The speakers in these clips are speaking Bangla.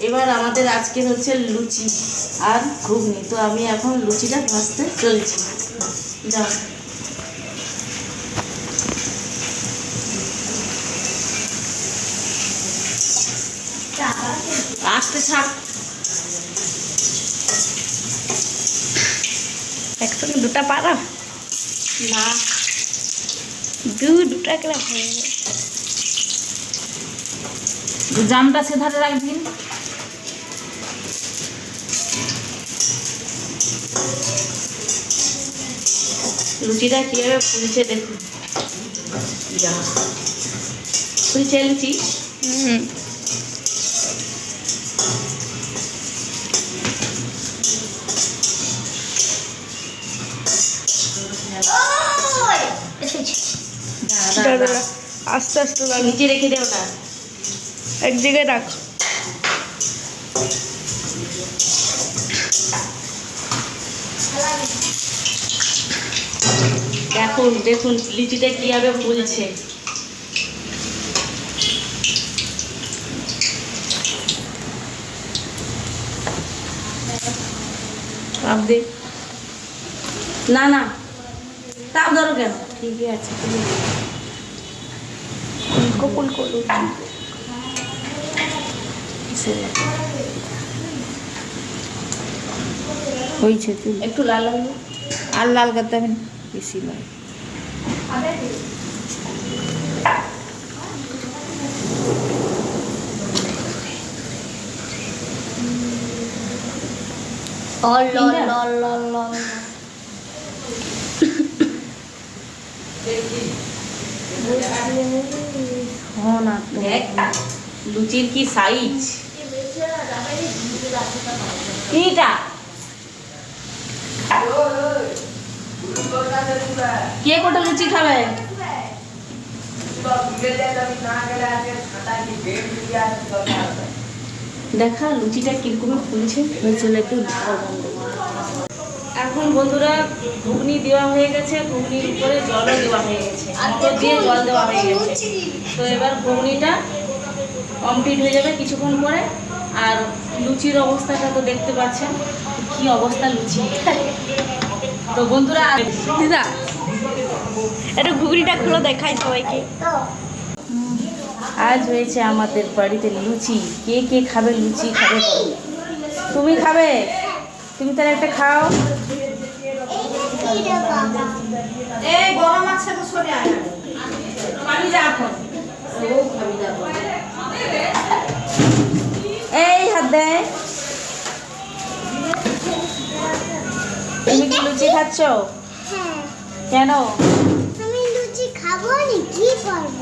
এবার আমাদের আজকে হচ্ছে লুচি আর ঘুগনি। তো আমি এখন লুচিটা ভাজতে চলছি। যাও। আসতে ছাড়। একসঙ্গে দুটা পারা? না। দু দুটা করে হয়ে জামটা সে ধারে রাখবি। লুচিটা কীভাবে ফুলছে দেখুন। যা। ফুলছে লুচি? হুম। আস্তে আস্তে। নিচে রেখে দে ওটা। এক জায়গায় রাখ। দেখুন দেখুন লিচিটা কীভাবে ফুলছে না না। তাপ ধরো কেন? ঠিকই আছে, তুমি। উল্কো পুলকো হয়েছে তুই একটু লাল লাল আর লাল করতে হবে না বেশি লাল। না লুচির কি সাইজ কিটা কে কোটা লুচি খাবে? দেখা, লুচিটা কীরকম ফুলছে। এখন বন্ধুরা, ঘুগনি দেওয়া হয়ে গেছে, ঘুগনির উপরে জলও দেওয়া হয়ে গেছে, মোটর দিয়ে জল দেওয়া হয়ে গেছে। তো এবার ঘুগনিটা কমপ্লিট হয়ে যাবে কিছুক্ষণ পরে। আর লুচির অবস্থাটা তো দেখতে পাচ্ছেন কি অবস্থা লুচি। তো বন্ধুরা দিদা একটু ঘুগনিটা খুলে দেখাই সবাইকে। আজ হয়েছে আমাদের বাড়িতে লুচি। কে কে খাবে লুচি খাবে তুমি খাবে? তুমি তাহলে একটা খাও। গরম আছে তো সরে আয়। পানি যা এখন তুমি কি লুচি খাচ্ছ? কেন? আমি লুচি খাব নি কি করব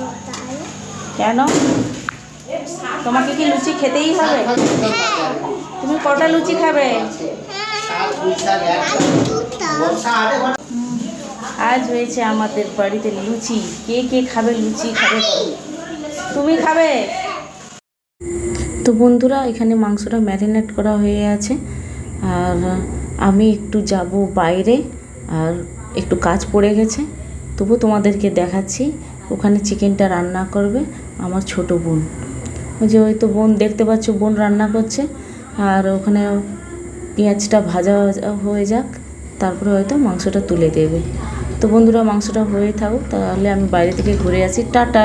কেন? তোমাকে কি লুচি খেতেই হবে? তুমি কটা লুচি খাবে? আজ হয়েছে আমাদের বাড়িতে লুচি। কে কে খাবে লুচি খাবে? তুমি খাবে? তো বন্ধুরা, এখানে মাংসটা ম্যারিনেট করা হয়ে আছে আর আমি একটু যাব বাইরে, আর একটু কাজ পড়ে গেছে। তবু তোমাদেরকে দেখাচ্ছি, ওখানে চিকেনটা রান্না করবে আমার ছোট বোন। ওই যে ওই তো বোন, দেখতে পাচ্ছ বোন রান্না করছে। আর ওখানে পেঁয়াজটা ভাজা হয়ে যাক, তারপরে হয়তো মাংসটা তুলে দেবে। তো বন্ধুরা, মাংসটা হয়ে থাকুক, তাহলে আমি বাইরে থেকে ঘুরে আসি। টাটা!